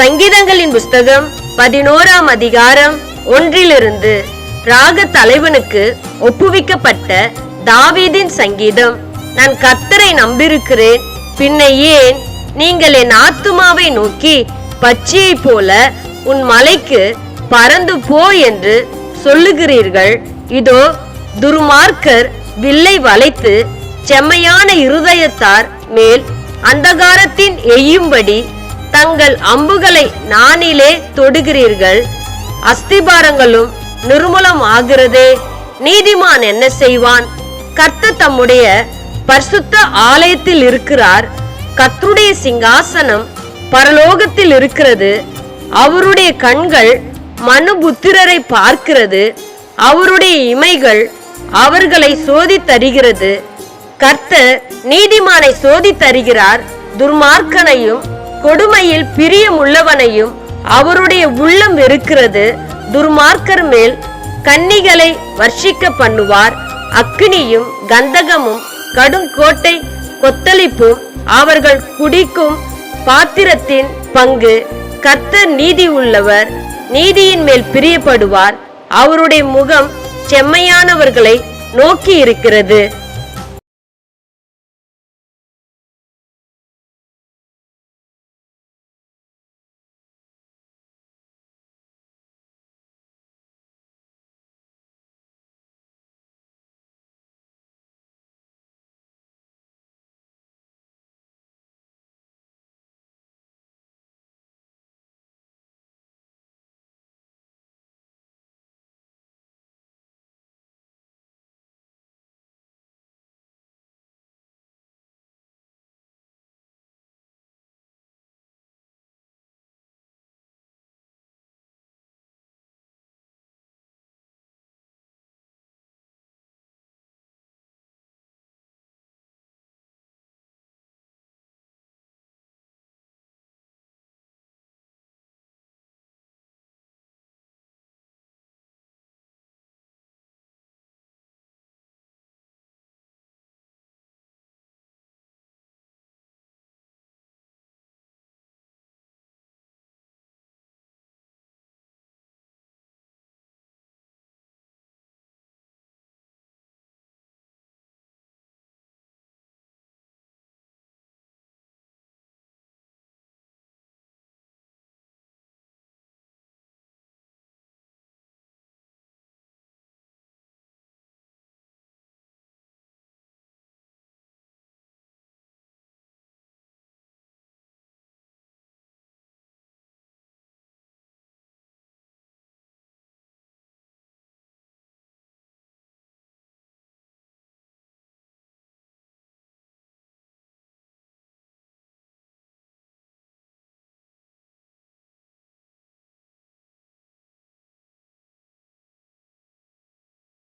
சங்கீதங்களின் புஸ்தகம் பதினோராம் அதிகாரம் ஒன்றிலிருந்து ராக தலைவனுக்கு ஒப்புவிக்கப்பட்ட தாவீதின் சங்கீதம். நான் கத்தரை நம்பியிருக்கிறேன். பின்ன ஏன்? நீங்கள் என் ஆத்துமாவை நோக்கி பச்சியை போல உன் மலைக்கு பறந்து போ என்று சொல்லுகிறீர்கள். இதோ துர்மார்க்கர் வில்லை வளைத்து செம்மையான இருதயத்தார் மேல் அந்தகாரத்தின் எய்யும்படி தங்கள் அம்புகளை நானிலே தொடுகிறீர்கள். அஸ்திபாரங்களும் நிர்மூலம் ஆகிறதே. நீதிமான் என்ன செய்வான்? கர்த்தர் தம்முடைய பரிசுத்த ஆலயத்தில் இருக்கிறார். கர்த்தருடைய சிங்காசனம் பரலோகத்தில் இருக்கிறது. அவருடைய கண்கள் மனுபுத்திரரை பார்க்கிறது. அவருடைய இமைகள் அவர்களை சோதித்தருகிறது கர்த்தர் நீதிமானை சோதித்தருகிறார் துர்மார்க்கனையும் கொடுமையில் பிரியமுள்ளவனையும் அவருடைய உள்ளம் வெறுக்கிறது. துர்மார்க்கர் மேல் கன்னிகளை வர்ஷிக்க பண்ணுவார். அக்னியும் கந்தகமும் கடும் கோட்டை கொத்தளிப்பும் அவர்கள் குடிக்கும் பாத்திரத்தின் பங்கு கர்த்தர் நீதி உள்ளவர். நீதியின் மேல் பிரியப்படுவார். அவருடைய முகம் செம்மையானவர்களை நோக்கி இருக்கிறது.